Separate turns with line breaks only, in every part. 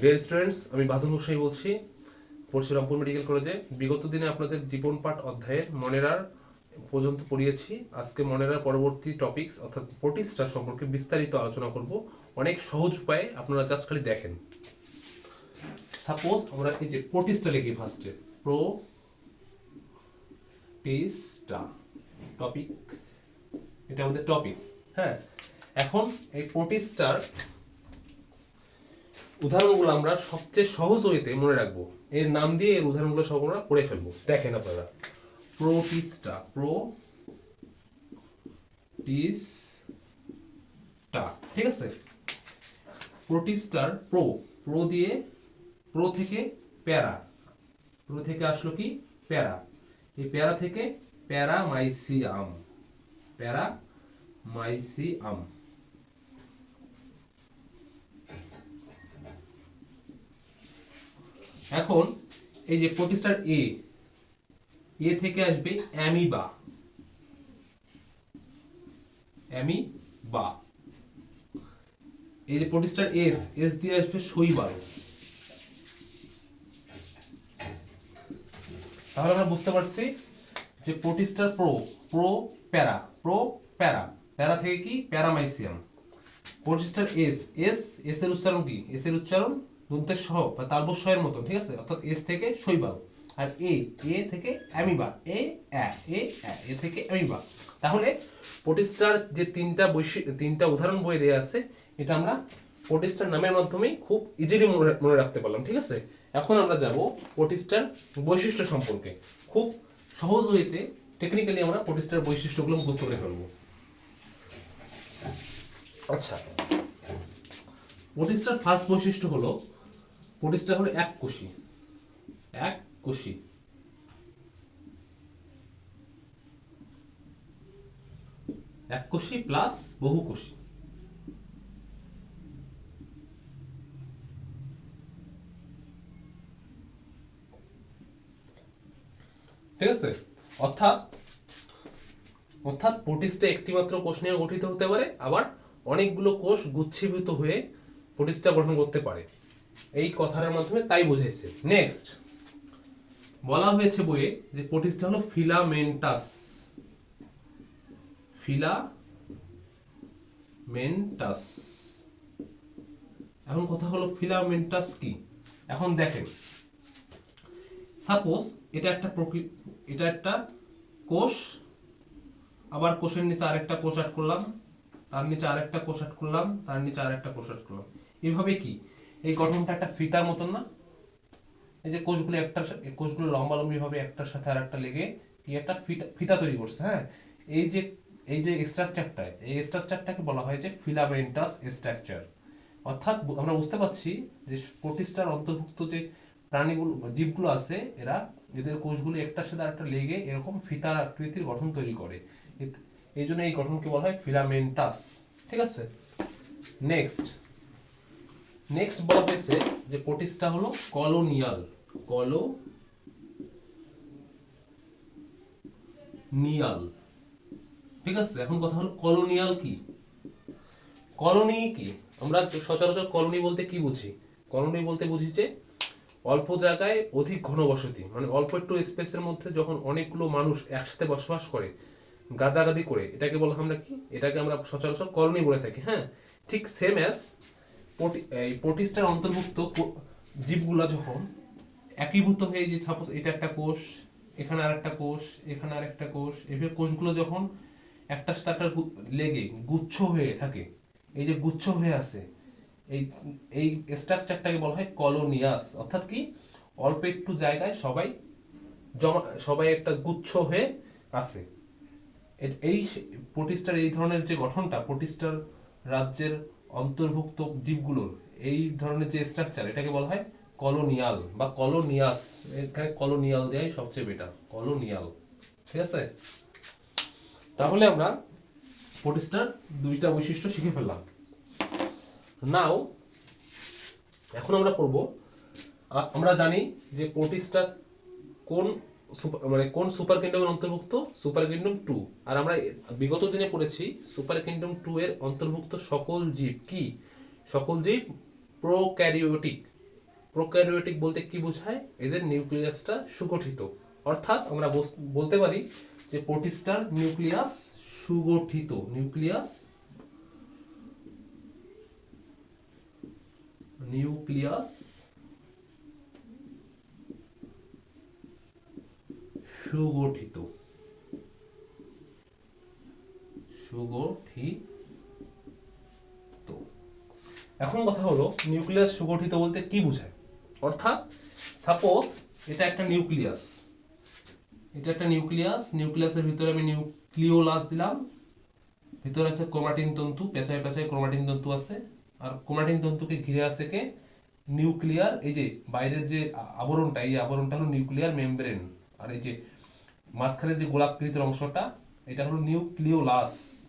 Dear students আমি বাদল হোসাই বলছি, পড়ছি রংপুর মেডিকেল কলেজে বিগত দিনে আপনাদের জীবন পাঠ অধ্যায়ের মনেরার পর্যন্ত পড়িয়েছি। আজকে মনেরার পরবর্তী টপিকস অর্থাৎ প্রোটিস্টার সম্পর্কে বিস্তারিত আলোচনা করব। অনেক সহজ উপায়ে আপনারা জাস্ট খালি দেখেন। সাপোজ আমরা এই যে প্রোটিস্টা লিখি ফার্স্টে প্রো টিস্টা টপিক এটা আমাদের টপিক হ্যাঁ? এখন এই প্রোটিস্টার উদাহরণগুলো আমরা সবচেয়ে সহজ ওয়েতে মনে রাখব। এর নাম দিয়ে এর উদাহরণগুলো সব আমরা পড়ে ফেলব। দেখেন আপনারা। প্রোটিস্টা প্রো টিস্টা ঠিক আছে? প্রোটিস্টার প্রো। প্রো দিয়ে প্রো থেকে প্যারা। প্রো থেকে আসলো কি? প্যারা। এই প্যারা থেকে প্যারামাইসিয়াম। প্যারামাইসিয়াম। এখন এই যে প্রতিষ্ঠার এ এ থেকে আসবে অ্যামিবা। অ্যামিবা। এই যে প্রোটিস্টার এস এস দিয়ে আসবে শৈবাল। তাহলে আমরা বুঝতে পারছি যে প্রতিষ্ঠার প্রো প্রো প্যারা প্রো প্যারা। প্যারা থেকে কি? প্যারামাইসিয়াম প্রতিষ্ঠার এস এস এস এর উচ্চারণ কি? এস এর উচ্চারণ দন্তের সহ বা তালবস্বয়ের মতন, ঠিক আছে? অর্থাৎ এস থেকে শৈবাল আর এ এ থেকে অ্যামিবা। এ এ অ্যা এ থেকে অ্যামিবা। তাহলে প্রোটিস্টার যে তিনটা বৈশি, তিনটা উদাহরণ বই দেওয়া আছে, এটা আমরা প্রোটিস্টার নামের মাধ্যমেই খুব ইজিলি মনে মনে রাখতে পারলাম, ঠিক আছে? এখন আমরা যাব প্রোটিস্টার বৈশিষ্ট্য সম্পর্কে। খুব সহজ ওয়েতে টেকনিক্যালি আমরা প্রোটিস্টার বৈশিষ্ট্যগুলো মুখস্থ করে ফেলব। আচ্ছা। প্রোটিস্টার ফার্স্ট বৈশিষ্ট্য হলো প্রোটিস্টার হলো এক কোষী। এক কোষী। এক কোষী প্লাস বহু কোষী। ঠিক আছে? অর্থাৎ অর্থাৎ প্রোটিস্টা একটিমাত্র কোষ নিয়ে গঠিত হতে পারে, আবার অনেকগুলো কোষ গুচ্ছীভূত হয়ে প্রোটিস্টা গঠন করতে পারে। এই কথাটার মাধ্যমে তাই বুঝাইছে। নেক্সট বলা হয়েছে বইয়ে যে প্রোটিস্টা হলো ফিলামেন্টাস। ফিলামেন্টাস। এখন কথা হলো ফিলামেন্টাস কি? এখন দেখেন। সাপোজ এটা একটা এটা একটা কোষ, আবার কোষের নিচে আরেকটা কোষ আট করলাম, তার নিচে আরেকটা কোষ আট করলাম, তার নিচে আরেকটা কোষ আট করলাম। এভাবে কি? এই গঠনটা একটা ফিতার মতন না? এই যে কোষগুলো একটা কোষগুলো লম্বালম্বি ভাবে একটার সাথে আর একটা লেগে কি একটা ফিতা ফিতা তৈরি করছে হ্যাঁ? এই যে এই যে স্ট্রাকচারটা এই স্ট্রাকচারটাকে বলা হয় যে ফিলামেন্টাস স্ট্রাকচার অর্থাৎ আমরা বুঝতে পারছি যে প্রোটিস্টার অন্তর্ভুক্ত যে প্রাণীগুলো, জীবগুলো আছে, এরা এদের কোষগুলো একটার সাথে আরেকটা লেগে এরকম ফিতার আকৃতির গঠন তৈরি করে। এই জন্য এই গঠনকে বলা হয় ফিলামেন্টাস ঠিক আছে? নেক্সট নেক্সট বলা হয়েছে যে প্রোটিস্টা হলো কলোনিয়াল। কলো নিয়াল ঠিক আছে, এখন কথা হলো কলোনিয়াল কি? কলোনি কি? আমরা সচরাচর কলোনি বলতে কি বুঝি? কলোনি বলতে বুঝি যে অল্প জায়গায় অধিক ঘনবসতি মানে অল্প একটু স্পেসের মধ্যে যখন অনেকগুলো মানুষ একসাথে বসবাস করে, গাদাগাদি করে, এটাকে বলা আমরা কি? এটাকে আমরা সচরাচর কলোনি বলে থাকি হ্যাঁ? ঠিক সেম অ্যাজ এই প্রোটিস্টার অন্তর্ভুক্ত জীবগুলা যখন একীভূত হয়ে যে সাপোজ এটা একটা কোষ, এখানে আর একটা কোষ, এখানে আর একটা কোষ, এভাবে কোষগুলো যখন একটা গু- লেগে গুচ্ছ হয়ে থাকে, এই যে গুচ্ছ হয়ে আছে, এই এই স্ট্রাকচারটাকে বলা হয় কলোনিয়াস অর্থাৎ কি অল্প একটু জায়গায় সবাই জমা, সবাই একটা গুচ্ছ হয়ে আছে। এই প্রোটিস্টার এই ধরনের যে গঠনটা প্রোটিস্টার রাজ্যের অন্তর্ভুক্ত জীবগুলোর এই ধরনের যে স্ট্রাকচার এটাকে বলা হয় কলোনিয়াল বা কলোনিয়াস এখানে কলোনিয়াল দেওয়াই সবচেয়ে বেটার কলোনিয়াল ঠিক আছে? তাহলে আমরা প্রোটিস্টার দুইটা বৈশিষ্ট্য শিখে ফেললাম। নাও এখন আমরা পড়ব আমরা জানি যে প্রোটিস্টার কোন মানে কোন সুপার কিংডমের অন্তর্ভুক্ত? Super kingdom two. আর আমরা বিগত দিনে পড়েছি, সুপার কিংডম টু এর অন্তর্ভুক্ত সকল জীব কি? সকল জীব প্রোক্যারিওটিক। প্রোক্যারিওটিক বলতে কি বোঝায়? এদের নিউক্লিয়াসটা সুগঠিত। অর্থাৎ আমরা বলতে পারি যে প্রোটিস্টার নিউক্লিয়াস সুগঠিত। নিউক্লিয়াস নিউক্লিয়াস সুগঠিত। সুগঠিত। এখন কথা হলো, নিউক্লিয়াস সুগঠিত বলতে কি বোঝায়? অর্থাৎ সাপোজ এটা একটা নিউক্লিয়াস। এটা একটা নিউক্লিয়াস, নিউক্লিয়াসের ভিতরে আমি নিউক্লিওলাস দিলাম। ভিতরে আছে ক্রোমাটিন তন্তু, পেঁচায় পেঁচায় ক্রোমাটিন তন্তু আছে। আর ক্রোমাটিন তন্তুকে ঘিরে আছে কে? নিউক্লিয়ার, এই যে বাইরের যে আবরণটা, এই আবরণটা হলো নিউক্লিয়ার মেমব্রেন। আর এই যে মাঝখানের যে গোলাকৃতির অংশটা, এটা হলো নিউক্লিওলাস।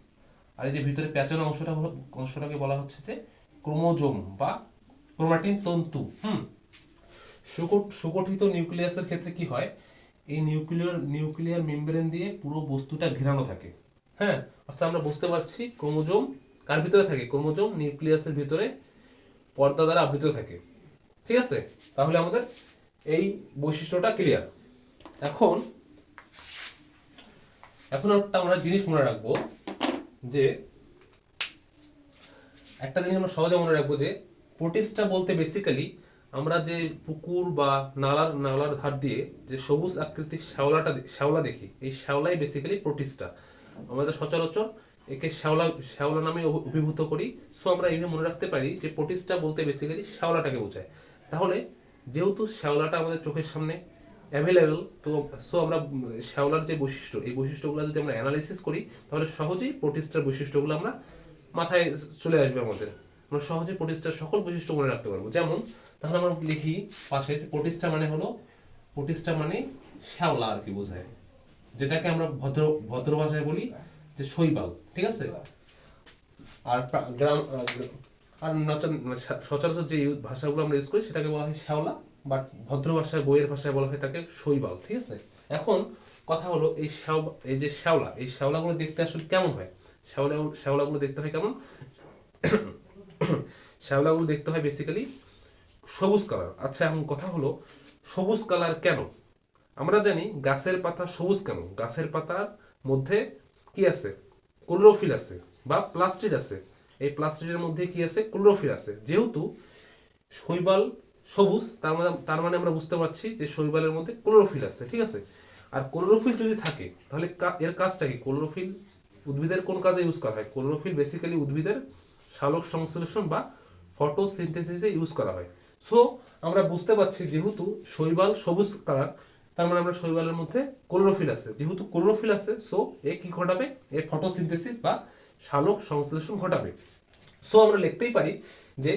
আর এই যে ভিতরে পেঁচানো অংশটা হলো, অংশটাকে বলা হচ্ছে যে ক্রোমোজোম বা ক্রোমাটিন তন্তু। হুম। সুগঠ- সুগঠিত নিউক্লিয়াসের ক্ষেত্রে কি হয়? এই নিউক্লিয়ার নিউক্লিয়ার মেমব্রেন দিয়ে পুরো বস্তুটা ঘেরানো থাকে। হ্যাঁ? অর্থাৎ আমরা বুঝতে পারছি ক্রোমোজোম কার ভিতরে থাকে? ক্রোমোজোম নিউক্লিয়াসের ভিতরে পর্দা দ্বারা আবৃত থাকে। ঠিক আছে? তাহলে আমাদের এই বৈশিষ্ট্যটা ক্লিয়ার এখন এখন একটা আমরা জিনিস মনে রাখব যে, একটা জিনিস আমরা সহজে মনে রাখব যে, প্রোটিস্টা বলতে বেসিক্যালি আমরা যে পুকুর বা নালার নালার ধার দিয়ে যে সবুজ আকৃতির শ্যাওলাটা শ্যাওলা দেখি, এই শ্যাওলাই বেসিক্যালি প্রোটিস্টা। আমাদের সচরাচর একে শ্যাওলা শ্যাওলা নামে অভিভূত করি। সো আমরা এইভাবে মনে রাখতে পারি যে প্রোটিস্টা বলতে বেসিক্যালি শ্যাওলাটাকে বোঝায়। তাহলে যেহেতু শ্যাওলাটা আমাদের চোখের সামনে অ্যাভেলেবেল তো সো আমরা শ্যাওলার যে বৈশিষ্ট্য, এই বৈশিষ্ট্যগুলো যদি আমরা অ্যানালাইসিস করি, তাহলে সহজেই প্রোটিস্টার বৈশিষ্ট্যগুলো আমরা মাথায় চলে আসবে আমাদের। আমরা সহজে প্রোটিস্টার সকল বৈশিষ্ট্য মনে রাখতে পারব। যেমন, তাহলে আমরা লিখি পাশে প্রোটিস্টা মানে হলো প্রোটিস্টা মানে শ্যাওলা আর কি বোঝায়। যেটাকে আমরা ভদ্র ভদ্র ভাষায় বলি যে শৈবাল, ঠিক আছে? আর গ্রাম আর সচরাচর যে ভাষাগুলো আমরা ইউজ করি, সেটাকে বলা হয় শ্যাওলা। বাট ভদ্র ভাষায় বইয়ের ভাষায় বলা হয় তাকে শৈবাল, ঠিক আছে? এখন কথা হলো এই এই যে শ্যাওলা, এই শ্যাওলাগুলো দেখতে আসলে কেমন হয়? শ্যাওলা, শ্যাওলাগুলো দেখতে হয় কেমন? শ্যাওলাগুলো দেখতে হয় বেসিক্যালি সবুজ কালার আচ্ছা এখন কথা হলো সবুজ কালার কেন? আমরা জানি গাছের পাতা সবুজ কেন? গাছের পাতার মধ্যে কি আছে? ক্লোরোফিল আছে বা প্লাস্টিড আছে। এই প্লাস্টিডের মধ্যে কি আছে? ক্লোরোফিল আছে। যেহেতু শৈবাল সবুজ, তার মানে তার মানে আমরা বুঝতে পারছি যে শৈবালের মধ্যে ক্লোরোফিল আছে, ঠিক আছে? আর ক্লোরোফিল যদি থাকে, তাহলে এর কাজটা কি? ক্লোরোফিল উদ্ভিদের কোন কাজে ইউজ করা হয়? ক্লোরোফিল বেসিক্যালি উদ্ভিদের সালোক সংশ্লেষণ বা ফটোসিনথেসিসে ইউজ করা হয়। সো আমরা বুঝতে পারছি যেহেতু শৈবাল সবুজ কালার, তার মানে আমরা শৈবালের মধ্যে ক্লোরোফিল আছে। যেহেতু ক্লোরোফিল আছে সো এ কি ঘটাবে? এ ফটোসিনথেসিস বা সালোক সংশ্লেষণ ঘটাবে। সো আমরা লিখতেই পারি যে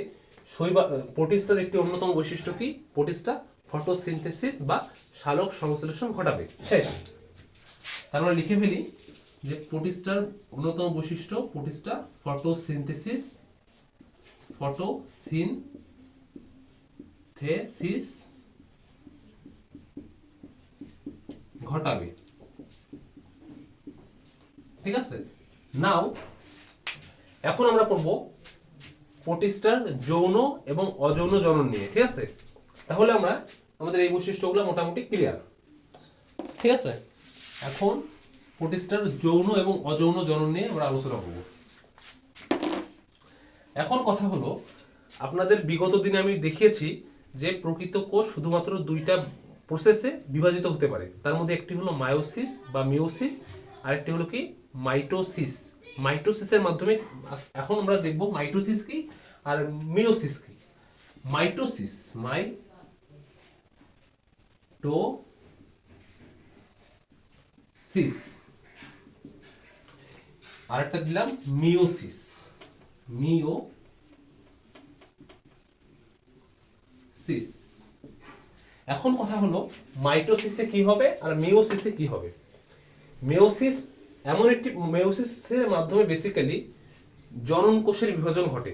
শৈবাল প্রোটিস্টার একটি অন্যতম বৈশিষ্ট্য কি? প্রোটিস্টা ফটোসিনথেসিস বা সালোক সংশ্লেষণ ঘটাবে। শেষ। তার মানে লিখে ফেলি যে প্রোটিস্টার অন্যতম বৈশিষ্ট্য, প্রোটিস্টা ফটোসিনথেসিস ফটোসিনথেসিস ঘটাবে। ঠিক আছে? নাও এখন আমরা পড়ব প্রোটিস্টার যৌন এবং অযৌন জনন নিয়ে, ঠিক আছে? তাহলে আমরা আমাদের এই বৈশিষ্ট্যগুলো মোটামুটি ক্লিয়ার ঠিক আছে? এখন প্রোটিস্টার যৌন এবং অযৌন জনন নিয়ে আমরা আলোচনা করব। এখন কথা হলো, আপনাদের বিগত দিনে আমি দেখিয়েছি যে প্রকৃত কোষ শুধুমাত্র দুইটা প্রসেসে বিভাজিত হতে পারে। তার মধ্যে একটি হলো মায়োসিস বা মিওসিস আরেকটি হলো কি? মাইটোসিস। মাইটোসিসের মাধ্যমে, এখন আমরা দেখব মাইটোসিস কি আর মিওসিস কি। মাইটোসিস মাই টো সিস আরেকটা দিলাম মিওসিস মিও সিস এখন কথা হলো, মাইটোসিসে কি হবে আর মিওসিসে কি হবে? মেয়োসিস এমন একটি মেওসিসের মাধ্যমে বেসিক্যালি জনন কোষের বিভাজন ঘটে।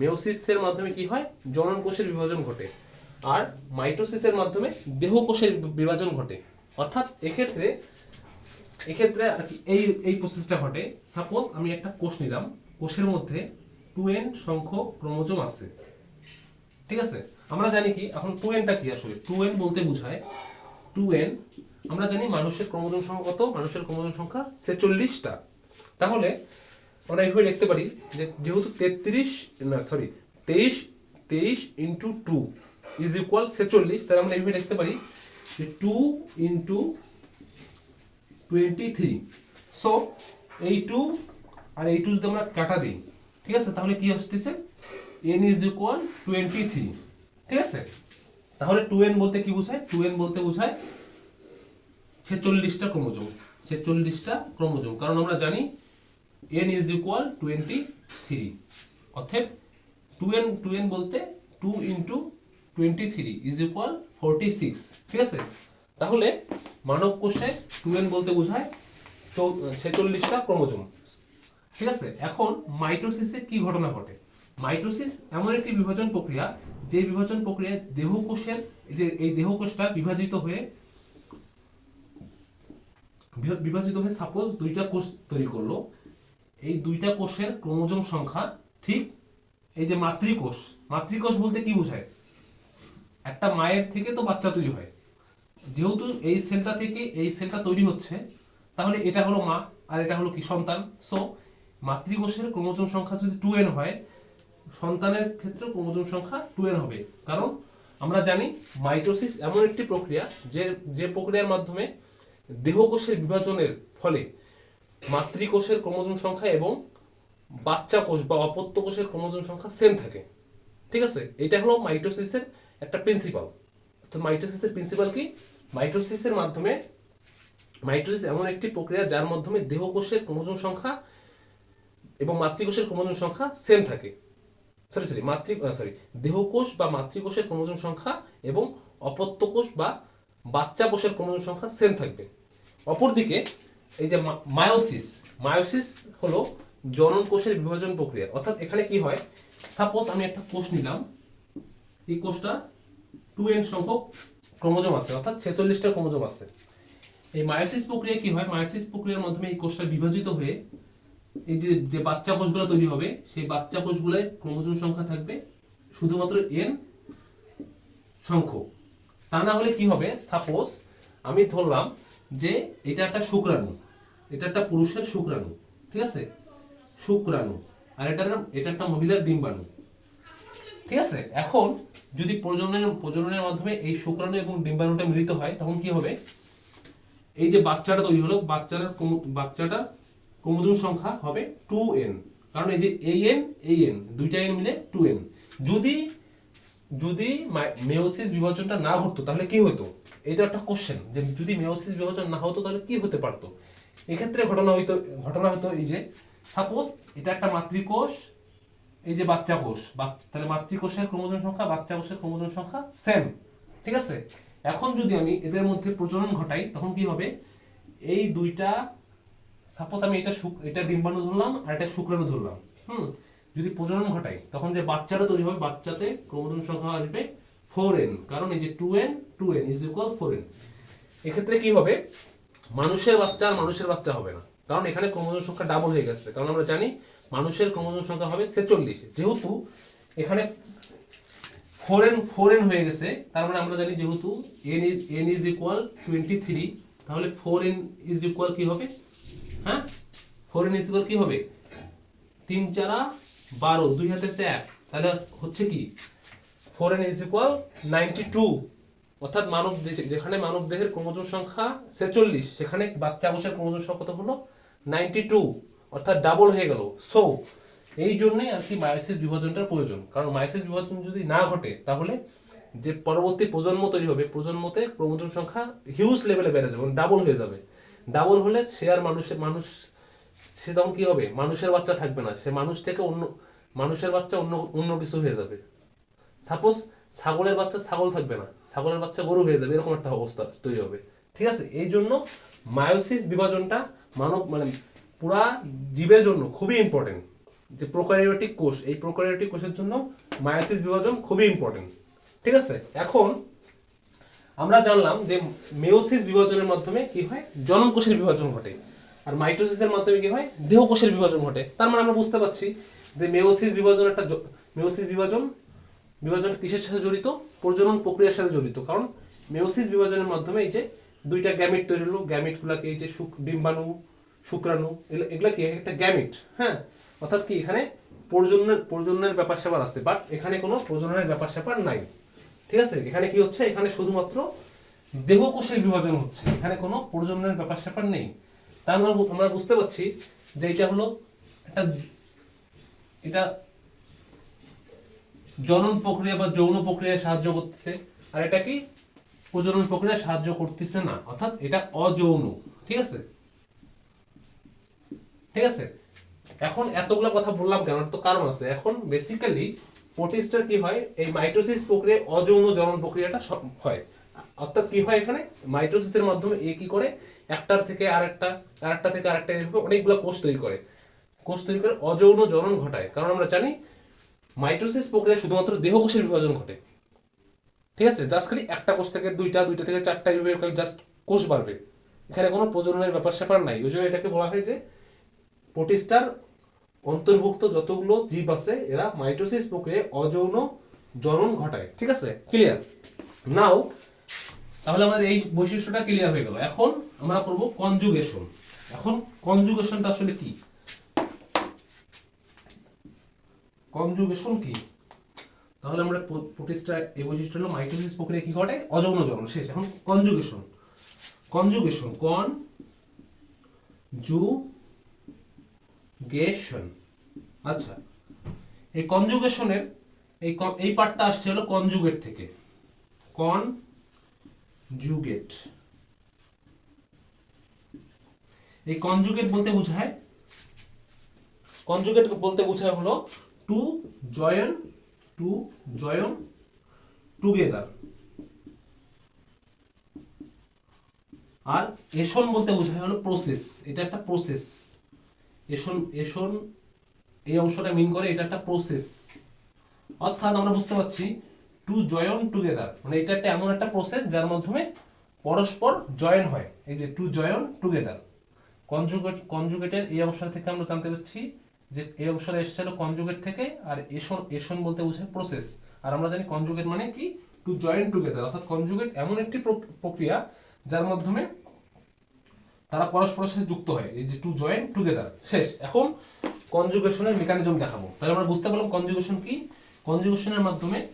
মেওসিসের মাধ্যমে কি হয়? জনন কোষের বিভাজন ঘটে। আর মাইটোসিসের মাধ্যমে দেহ কোষের বিভাজন ঘটে। অর্থাৎ এক্ষেত্রে এক্ষেত্রে আর কি এই এই প্রসেসটা ঘটে। সাপোজ আমি একটা কোষ নিলাম। কোষের মধ্যে টু এন সংখ্যক ক্রোমোজোম আছে। ঠিক আছে? আমরা জানি কি, এখন টু এনটা কি আসলে? টু এন বলতে বোঝায়। টু এন আমরা জানি মানুষের ক্রোমোজোম সংখ্যা কত? মানুষের ক্রোমোজোম সংখ্যা ছেচল্লিশটা। তাহলে আমরা এইভাবে লিখতে পারি যে যেহেতু তেত্রিশ, না সরি তেইশ তেইশ ইন্টু টু ইজ ইকুয়াল ছেচল্লিশ, তাহলে আমরা এইভাবে লিখতে পারি যে two into twenty three so এই টু আর এই টু যদি আমরা কাটা দিই, ঠিক আছে? তাহলে কি আসতেছে? N is equal twenty three ঠিক আছে? তাহলে টু এন বলতে কি বোঝায়? টু এন বলতে বোঝায় ছেচল্লিশটা ক্রোমোজোম ছেচল্লিশটা ক্রোমোজোম। কারণ আমরা জানি N is equal twenty three অর্থাৎ টু এন টু এন বলতে two into twenty three is equal forty six ঠিক আছে? তাহলে মানব কোষে টু এন বলতে বোঝায় ছেচল্লিশটা ক্রোমোজোম। ঠিক আছে? এখন মাইটোসিসে কি ঘটনা ঘটে? মাইটোসিস এমন একটি বিভাজন প্রক্রিয়া, যে বিভাজন প্রক্রিয়ায় দেহকোষের যে এই দেহকোষটা বিভাজিত হয়ে বিভাজিত হয়ে সাপোজ দুইটা কোষ তৈরি করল, এই দুইটা কোষের ক্রোমোজোম সংখ্যা ঠিক এই যে মাতৃকোষ মাতৃকোষ বলতে কি বোঝায়? একটা মায়ের থেকে তো বাচ্চা তৈরি হয়। যেহেতু এই সেলটা থেকে এই সেলটা তৈরি হচ্ছে, তাহলে এটা হলো মা আর এটা হলো কি, সন্তান। সো মাতৃকোষের ক্রোমোজোম সংখ্যা যদি টু এন হয়, সন্তানের ক্ষেত্রে ক্রোমোজোম সংখ্যা টু এন হবে। কারণ আমরা জানি মাইটোসিস এমন একটি প্রক্রিয়া যে যে প্রক্রিয়ার মাধ্যমে দেহকোষের বিভাজনের ফলে মাতৃকোষের ক্রোমোজোম সংখ্যা এবং বাচ্চা কোষ বা অপত্য কোষের ক্রোমোজোম সংখ্যা সেম থাকে। ঠিক আছে? এটা হলো মাইটোসিসের একটা প্রিন্সিপাল তো মাইটোসিসের প্রিন্সিপাল কি? মাইটোসিসের মাধ্যমে মাইটোসিস এমন একটি প্রক্রিয়া যার মাধ্যমে দেহকোষের ক্রোমোজোম সংখ্যা এবং মাতৃকোষের ক্রোমোজোম সংখ্যা সেম থাকে। সরি সরি মাতৃ সরি দেহকোষ বা মাতৃকোষের ক্রোমোজোম সংখ্যা এবং অপত্য কোষ বা বাচ্চা কোষের ক্রোমোজোম সংখ্যা সেম থাকবে। অপরদিকে এই যে মায়োসিস মায়োসিস হলো জনন কোষের বিভাজন প্রক্রিয়া। অর্থাৎ এখানে কি হয়? সাপোজ আমি একটা কোষ নিলাম, এই কোষটা টু এন সংখ্যক ক্রোমোজোম আছে, অর্থাৎ ছেচল্লিশটা ক্রোমোজোম আছে। এই মায়োসিস প্রক্রিয়া কি হয়? মায়োসিস প্রক্রিয়ার মাধ্যমে এই কোষটা বিভাজিত হয়ে এই যে যে বাচ্চা কোষগুলো তৈরি হবে, সেই বাচ্চা কোষগুলোয় ক্রোমোজোম সংখ্যা থাকবে শুধুমাত্র এন সংখ্যক। তা না হলে কি হবে? সাপোজ আমি ধরলাম যে এটা একটা শুক্রাণু, এটা একটা পুরুষের শুক্রাণু, ঠিক আছে? শুক্রাণু। আর এটা এটা একটা মহিলার ডিম্বাণু, ঠিক আছে? এখন যদি প্রজননের প্রজননের মাধ্যমে এই শুক্রাণু এবং ডিম্বাণুটা মিলিত হয়, তখন কি হবে? এই যে বাচ্চাটা তৈরি হলো বাচ্চার বাচ্চাটা ক্রোমোজোম সংখ্যা হবে টু এন। কারণ এই যে এই এন এই এন, দুইটা এন মিলে টু এন। যদি যদি মেওসিস বিভাজনটা না ঘটতো, তাহলে কি হতো? এটা একটা কোশ্চেন যে যদি মেওসিস বিভাজন না হতো তাহলে কি হতে পারতো? এক্ষেত্রে ঘটনা হইতো, ঘটনা হতো এই যে সাপোজ এটা একটা মাতৃকোষ, এই যে বাচ্চা কোষ তাহলে মাতৃকোষের ক্রোমোজোম সংখ্যা, বাচ্চা কোষের ক্রোমোজোম সংখ্যা সেম ঠিক আছে? এখন যদি আমি এদের মধ্যে প্রজনন ঘটাই, তখন কি হবে? এই দুইটা সাপোজ আমি এটা এটা ডিম্বাণু ধরলাম আর এটা শুক্রাণু ধরলাম, হুম? যদি প্রজনন ঘটাই, তখন যে বাচ্চাটা তৈরি হবে, বাচ্চাতে ক্রোমোজোম সংখ্যা আসবে ফোর এন কারণ এই যে two N two N is equal four N এক্ষেত্রে কি হবে? মানুষের বাচ্চা আর মানুষের বাচ্চা হবে না। কারণ এখানে ক্রোমোজোম সংখ্যা ডাবল হয়ে গেছে। কারণ আমরা জানি মানুষের ক্রোমোজোম সংখ্যা হবে ছেচল্লিশ। যেহেতু এখানে ফোর এন ফোর এন হয়ে গেছে, তার মানে আমরা জানি যেহেতু N is N is equal twenty three তাহলে ফোর এন ইজ ইকুয়াল কি হবে? হ্যাঁ? ফোর এন ইজ ইকুয়াল কি হবে? তিন চারা বারো, দুই হাতে এক। তাহলে হচ্ছে কি? Four N is equal ninety two. অর্থাৎ মানব যেখানে মানব দেহের ক্রোমোজোম সংখ্যা ছেচল্লিশ, সেখানে বাচ্চা কোষের ক্রোমোজোম সংখ্যা কত হলো? Ninety two. অর্থাৎ ডাবল হয়ে গেল। সো এই জন্যই আর কি মায়োসিস বিভাজনটার প্রয়োজন। কারণ মায়োসিস বিভাজন যদি না ঘটে, তাহলে যে পরবর্তী প্রজন্ম তৈরি হবে, প্রজন্মতে ক্রোমোজোম সংখ্যা হিউজ লেভেলে বেড়ে যাবে ডাবল হয়ে যাবে। ডাবল হলে সে আর মানুষের মানুষ, সে তখন কি হবে? মানুষের বাচ্চা থাকবে না। সে মানুষ থেকে অন্য, মানুষের বাচ্চা অন্য অন্য কিছু হয়ে যাবে। সাপোজ ছাগলের বাচ্চা ছাগল থাকবে না, ছাগলের বাচ্চা গরু হয়ে যাবে, এরকম একটা অবস্থা তৈরি হবে। ঠিক আছে? এই জন্য মায়োসিস বিভাজনটা মানব মানে পুরা জীবের জন্য খুবই ইম্পর্টেন্ট যে প্রোকারিওটিক কোষ, এই প্রোকারিওটিক কোষের জন্য মায়োসিস বিভাজন খুবই ইম্পর্টেন্ট ঠিক আছে? এখন আমরা জানলাম যে মেয়োসিস বিভাজনের মাধ্যমে কি হয়? জননকোষের বিভাজন ঘটে। আর মাইটোসিসের মাধ্যমে কি হয়? দেহ কোষের বিভাজন ঘটে। তার মানে আমরা বুঝতে পারছি যে মেয়োসিস বিভাজন একটা মেয়োসিস বিভাজন বিভাজন কিসের সাথে জড়িত? প্রজনন প্রক্রিয়ার সাথে জড়িত। কারণ মেওসিস বিভাজনের মাধ্যমে এই যে দুইটা গ্যামিট তৈরি হলো। গ্যামিটগুলোকে এই যে শুক ডিম্বাণু, শুক্রাণু, এগুলো কি একটা গ্যামিট হ্যাঁ? অর্থাৎ কি এখানে প্রজননের প্রজননের ব্যাপার স্যাপার আছে বাট এখানে কোনো প্রজননের ব্যাপার স্যাপার নাই। ঠিক আছে? এখানে কি হচ্ছে? এখানে শুধুমাত্র দেহকোষের বিভাজন হচ্ছে। এখানে কোনো প্রজননের ব্যাপার স্যাপার নেই। তার আমরা বুঝতে পারছি যে এটা হলো একটা এটা জনন প্রক্রিয়া বা যৌন প্রক্রিয়ায় সাহায্য করতেছে। আর এটা কি? প্রজনন প্রক্রিয়ায় সাহায্য করতেছে না। অর্থাৎ এটা অযৌন। ঠিক আছে? ঠিক আছে? এখন এতগুলো কথা বললাম কেন? তো কারণ আছে। এখন বেসিক্যালি প্রোটিস্টার কি হয়? এই মাইটোসিস প্রক্রিয়ায় অযৌন জনন প্রক্রিয়াটা হয়। অর্থাৎ কি হয় এখানে? মাইটোসিসের মাধ্যমে এ কি করে? একটার থেকে আর আরেকটা আরেকটা থেকে আরেকটা এভাবে অনেকগুলো কোষ তৈরি করে। কোষ তৈরি করে অযৌন জনন ঘটায়। কারণ আমরা জানি মাইটোসিস প্রক্রিয়ায় শুধুমাত্র দেহকোষের বিভাজন ঘটে। ঠিক আছে? জাস্ট খালি একটা কোষ থেকে দুইটা দুইটা থেকে চারটা এইভাবে জাস্ট কোষ বাড়বে। এখানে কোনো প্রজননের ব্যাপার স্যাপার নাই। ওই জন্য এটাকে বলা হয় যে প্রোটিস্টার অন্তর্ভুক্ত যতগুলো জীব আছে, এরা মাইটোসিস প্রক্রিয়ায় অযৌন জনন ঘটায়। ঠিক আছে? ক্লিয়ার নাও তাহলে আমাদের এই বৈশিষ্ট্যটা ক্লিয়ার হয়ে গেল। এখন আমরা করব কনজুগেশন এখন কনজুগেশনটা আসলে কি? কনজুগেশন কি? তাহলে আমরা প্রোটিস্টার এই বৈশিষ্ট্য হলো মাইটোসিস প্রক্রিয়া কি ঘটে? অযৌন জনন শেষ। এখন কনজুগেশন কনজুগেশন কন জু গেশন আচ্ছা। এই কনজুগেশনের এই এই পার্টটা আসছে হলো কনজুগেট থেকে। কন জুগেট এই কনজুগেট বলতে বোঝায়? কনজুগেট বলতে বোঝায় হলো to join to join together. আর এশন বলতে বোঝায় হলো প্রসেস এটা একটা প্রসেস এশন এশন এই অংশটা মিন করে এটা একটা প্রসেস অর্থাৎ আমরা বুঝতে পারছি টু জয়েন টুগেদার। মানে এটা একটা এমন একটা প্রসেস যার মাধ্যমে পরস্পর জয়েন হয়। এই যে টু জয়েন টুগেদার। কনজুগেট কনজুগেটের এই অংশটা থেকে আমরা জানতে পারছি যে এই অংশটা এসেছিল কনজুগেট থেকে আর এশন এশন বলতে বোঝায় প্রসেস আর আমরা জানি কনজুগেট মানে কি? টু জয়েন টুগেদার অর্থাৎ কনজুগেট এমন একটি প্রক- প্রক্রিয়া যার মাধ্যমে তারা পরস্পরের সাথে যুক্ত হয়। এই যে টু জয়েন টুগেদার শেষ। এখন কনজুগেশনের মেকানিজম দেখাবো। তাহলে আমরা বুঝতে পারলাম কনজুগেশন কি? কনজুগেশনের মাধ্যমে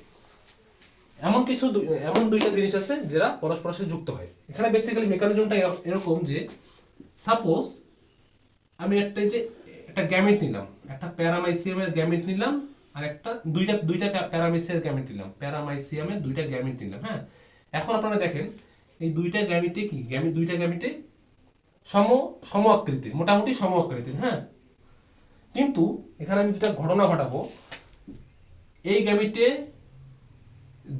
এমন কিছু এমন দুইটা জিনিস আছে যারা পরস্পরের সাথে যুক্ত হয়। এখানে বেসিক্যালি মেকানিজমটা এরকম যে সাপোজ আমি একটা যে একটা গ্যামেট নিলাম। একটা প্যারামাইসিয়ামের গ্যামেট নিলাম, আর একটা দুইটা দুইটা প্যারামাইসিয়ার গ্যামেট নিলাম। প্যারামাইসিয়ামের দুইটা গ্যামেট নিলাম হ্যাঁ? এখন আপনারা দেখেন, এই দুইটা গ্যামিটে কি? গ্যামিট দুইটা গ্যামিটে সম সম আকৃতির মোটামুটি সম আকৃতির হ্যাঁ? কিন্তু এখানে আমি যেটা ঘটনা ঘটাবো। এই গ্যামিটে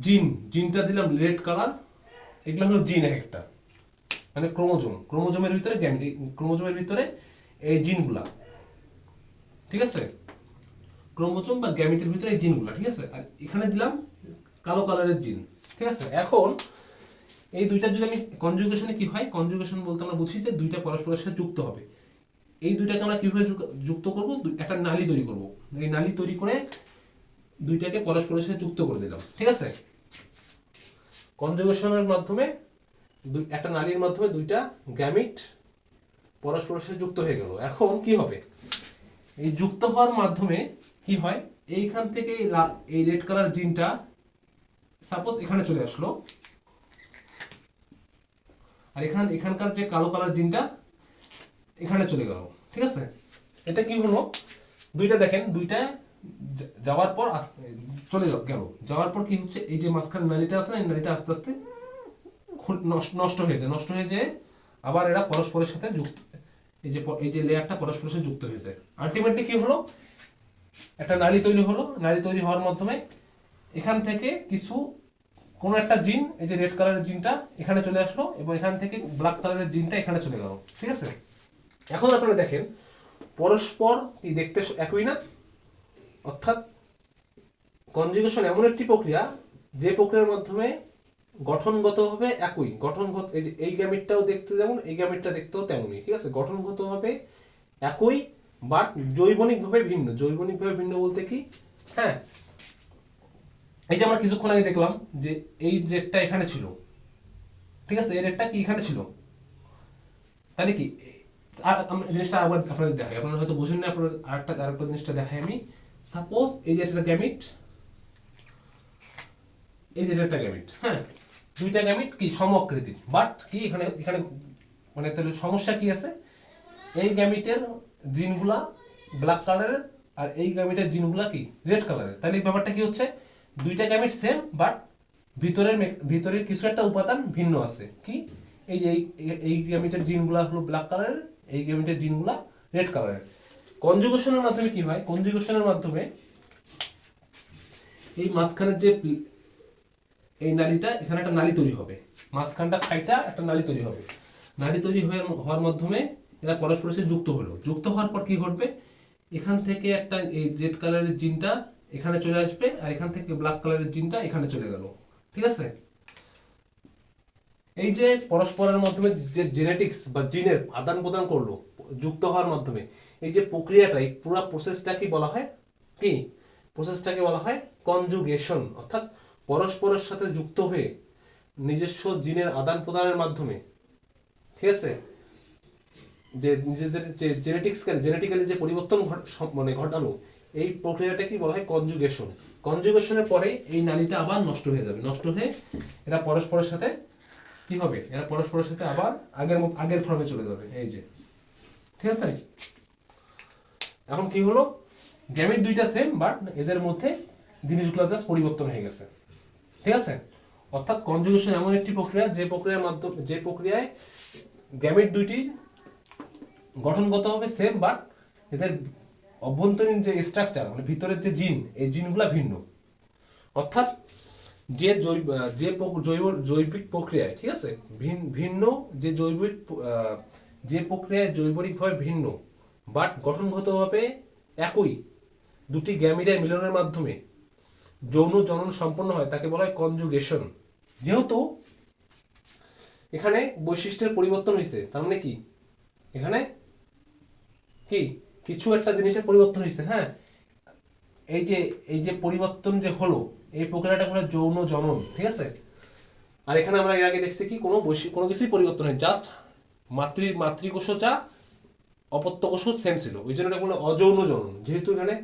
জিন, জিনটা দিলাম রেড কালার, এগুলো হলো জিন এক একটা। মানে ক্রোমোজোম, ক্রোমোজোমের ভিতরে গ্যামিট ক্রোমোজোমের ভিতরে এই জিনগুলা। ঠিক আছে? ক্রোমোজোম বা গ্যামিটের ভিতরে এই জিনগুলা, ঠিক আছে? আর এখানে দিলাম কালো কালারের জিন, ঠিক আছে? এখন এই দুইটা যদি আমি কনজুগেশনে কি হয়? কনজুগেশন বলতে আমরা বুঝি যে দুইটা পরস্পরের সাথে যুক্ত হবে। এই দুইটাকে আমরা কীভাবে যুক্ত করব? একটা নালী তৈরি করব। এই নালী তৈরি করে দুইটাকে পরস্পরের সাথে যুক্ত করে দিলাম, ঠিক আছে? কনজুগেশনের মাধ্যমে দুই, একটা নালীর মাধ্যমে দুইটা গ্যামিট পরস্পরের সাথে যুক্ত হয়ে গেল। এখন কি হবে? এই যুক্ত হওয়ার মাধ্যমে কি হয়? এইখান থেকে এই রেড কালার জিনটা সাপোজ এখানে চলে আসলো। আর এখান এখানকার যে কালো কালার জিনটা এখানে চলে গেল। ঠিক আছে? এটা কি হলো? দুইটা দেখেন, দুইটা যাওয়ার পর চলে গেল। যাওয়ার পর কি হচ্ছে? এই যে মাঝখান নালীটা আছে না, এই নালীটা আস্তে আস্তে নষ্ট হয়ে যায়। নষ্ট হয়ে যায় আবার এরা পরস্পরের সাথে যুক্ত এই যে এই যে লেয়ারটা পরস্পরের সাথে যুক্ত হয়ে যায় আলটিমেটলি কি হলো? একটা নালী তৈরি হলো। নালী তৈরি হওয়ার মাধ্যমে এখান থেকে কিছু, কোনো একটা জিন এই যে রেড কালারের জিনটা এখানে চলে আসলো এবং এখান থেকে ব্ল্যাক কালারের জিনটা এখানে চলে গেল। ঠিক আছে? এখন আপনারা দেখেন, পরস্পর এই দেখতে একই না? অর্থাৎ কনজুগেশন এমন একটি প্রক্রিয়া, যে প্রক্রিয়ার মাধ্যমে গঠনগতভাবে একই। গঠনগত এই যে এই গ্যামিটটাও দেখতে যেমন, এই গ্যামিটটা দেখতেও তেমনই, ঠিক আছে? গঠনগতভাবে একই বাট জৈবনিকভাবে ভিন্ন। জৈবনিকভাবে ভিন্ন বলতে কি? হ্যাঁ? এই যে আমরা কিছুক্ষণ আগে দেখলাম যে এই রেটটা এখানে ছিল। ঠিক আছে? এই রেটটা কি এখানে ছিল? তাহলে কি? আর জিনিসটা আবার আপনাদের দেখাই। আপনারা হয়তো বুঝেন না, আপনার আরেকটা আরেকটা জিনিসটা দেখাই আমি। সাপোজ এই যে একটা গ্যামিট এই যে একটা গ্যামিট হ্যাঁ? দুইটা গ্যামিট কি সমআকৃতির বাট কি এখানে এখানে মানে তাহলে সমস্যা কি আছে? এই গ্যামিটের জিনগুলা ব্ল্যাক কালারের আর এই গ্যামিটের জিনগুলা কি? রেড কালারের তাহলে ব্যাপারটা কি হচ্ছে? দুইটা গ্যামিট সেম বাট ভিতরের ভিতরের কিছু একটা উপাদান ভিন্ন আছে। কি? এই যে এই- গ্যামিটের জিনগুলা হলো ব্ল্যাক কালারের এই গ্যামিটের জিনগুলা রেড কালারের কনজুগেশনের মাধ্যমে কি হয়? কনজুগেশনের মাধ্যমে এই মাঝখানের যে এই নালীটা এখানে একটা নালী তৈরি হবে। মাঝখানটা ফাইটা একটা নালী তৈরি হবে। নালী তৈরি হওয়ার মাধ্যমে এরা পরস্পরের সাথে যুক্ত হলো। যুক্ত হওয়ার পর কি ঘটবে? এখান থেকে একটা এই রেড কালারের জিনটা এখানে চলে আসবে আর এখান থেকে ব্ল্যাক কালারের জিনটা এখানে চলে গেল। ঠিক আছে? এই যে পরস্পরের মাধ্যমে যে জেনেটিক্স বা জিনের আদান প্রদান করল, যুক্ত হওয়ার মাধ্যমে, এই যে প্রক্রিয়াটাই পুরো প্রসেসটাকে বলা হয়? কি? প্রসেসটাকে বলা হয় কনজুগেশন অর্থাৎ পরস্পরের সাথে যুক্ত হয়ে নিজস্ব জিনের আদান প্রদানের মাধ্যমে, ঠিক আছে? যে নিজেদের যে জেনেটিক্স জেনেটিক্যালি যে পরিবর্তন মানে ঘটালো এই প্রক্রিয়াটাকে বলা হয়? কনজুগেশন কনজুগেশনের পরে এই নালীটা আবার নষ্ট হয়ে যাবে। নষ্ট হয়ে এরা পরস্পরের সাথে কি হবে? এরা পরস্পরের সাথে আবার আগের আগের ফর্মে চলে যাবে। এই যে, ঠিক আছে? এখন কি হলো? গ্যামিট দুইটা সেম বাট এদের মধ্যে জিনিসগুলো জাস্ট পরিবর্তন হয়ে গেছে। ঠিক আছে? অর্থাৎ কনজুগেশন এমন একটি প্রক্রিয়া, যে প্রক্রিয়ার মাধ্যমে, যে প্রক্রিয়ায় গ্যামিট দুইটি গঠনগতভাবে সেম বাট এদের অভ্যন্তরীণ যে স্ট্রাকচার মানে ভিতরের যে জিন এই জিনগুলা ভিন্ন। অর্থাৎ যে জৈব যে জৈব, জৈবিক প্রক্রিয়ায়, ঠিক আছে? ভিন- ভিন্ন যে জৈবিক যে প্রক্রিয়ায় জৈবরিকভাবে ভিন্ন বাট গঠনগতভাবে একই দুটি গ্যামিডের মিলনের মাধ্যমে। যৌন জনন সম্পন্ন হয়, তাকে বলা হয় কনজুগেশন যেহেতু এখানে বৈশিষ্ট্যের পরিবর্তন হয়েছে তার মানে কি? এখানে কি? কিছু একটা জিনিসের পরিবর্তন হয়েছে হ্যাঁ? এই যে এই যে পরিবর্তন যে হলো, এই প্রক্রিয়াটা হলো যৌন জনন, ঠিক আছে? আর এখানে আমরা এর আগে দেখছি কি, কোনো বৈশি, কোনো কিছুই পরিবর্তন হয় জাস্ট মাতৃ, মাতৃকোষ যা অপত্যকোষ সেম ছিল। ওই জন্য এটা কোনো অযৌন জনন। যেহেতু এখানে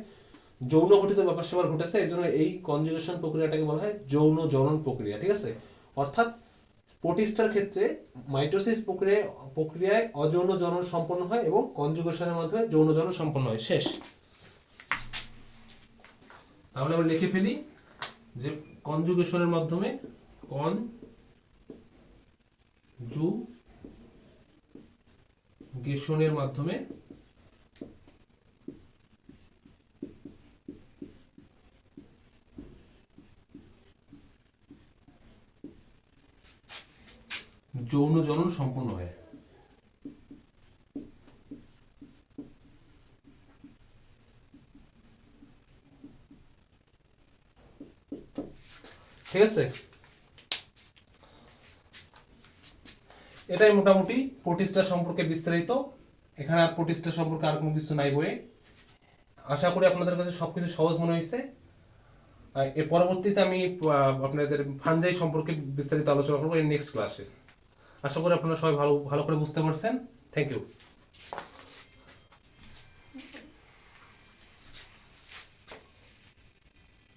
যৌন ঘটিত ব্যাপার স্যাপার ঘটেছে, এই জন্য এই কনজুগেশন প্রক্রিয়াটাকে বলা হয় যৌন জনন প্রক্রিয়া, ঠিক আছে? অর্থাৎ প্রোটিস্টার ক্ষেত্রে মাইটোসিস প্রক্রিয়ায় প্রক্রিয়ায় অযৌন জনন সম্পন্ন হয় এবং কনজুগেশনের মাধ্যমে যৌন জনন সম্পন্ন হয়। শেষ। তাহলে আমরা লিখে ফেলি যে কনজুগেশনের মাধ্যমে কন জু গেশনের মাধ্যমে যৌন জনন সম্পন্ন হয়। ঠিক আছে? এটাই মোটামুটি প্রতিষ্ঠা সম্পর্কে বিস্তারিত। এখানে আর প্রতিষ্ঠা সম্পর্কে আর কোনো কিছু নাই বইয়ে। আশা করি আপনাদের কাছে সবকিছু সহজ মনে হয়েছে। এর পরবর্তীতে আমি আপনাদের ফানজাই সম্পর্কে বিস্তারিত আলোচনা করব এই নেক্সট ক্লাসে আশা করি আপনারা সবাই ভালো ভালো করে বুঝতে পারছেন। Thank you